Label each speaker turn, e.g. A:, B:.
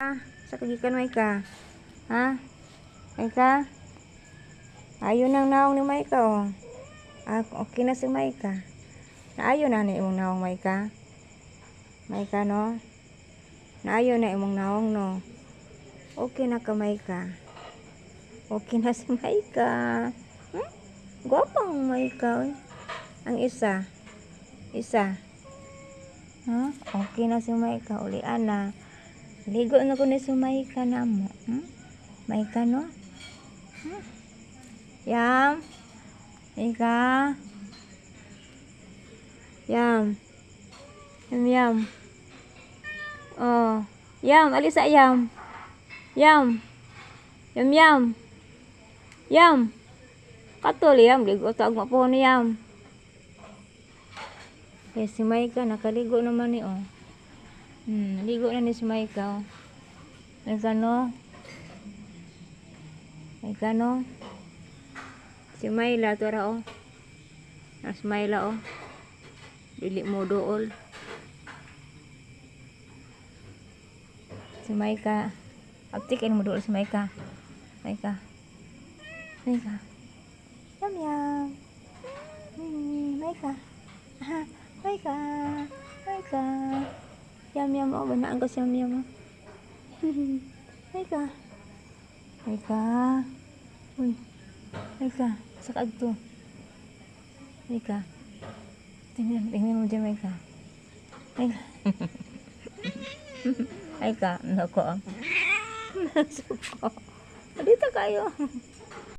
A: Ah, sa kagikan may ka. Ha? May ka? Ayaw nang naong ni Maika oh. Ah, okay na si Maika. Naayo na ni imong naong Maika. Maika no? Naayo na imong naong no. Okay na ka Maika. Okay na si Maika. Hmm? Gwapang Maika oy. Ang isa. Isa. Ha? Okay na si Maika. Ulian na. Ligo na ko ni si Maika na mo. Hmm? Maika no? Hmm? Yam. Maika. Yam. Yam yam. Oh. Yam, alisa yam. Yam. Yam yam. Yam. Katul yam, ligo ta agma po yam. Eh, si Maika, nakaligo naman ni, oh. Hmm, ligo na ni si Maika, oh. Maika, no? Maika, no? Si Mayla, ito ra, oh. Nas Mayla, oh. Dili mo dool. Si Maika. Aptikin mo dool si Maika. Maika. Maika. Yum, yum. Hmm, Maika. Maika. Maika. Yum, yum. Oh, banaan ko si Yum, yum. oh. Maika. Maika. Uy. Maika. Sakag to. Maika. Tingnan, tingnan mo dyan, Maika. Maika. Maika. Nako. Nasuko. Dito kayo.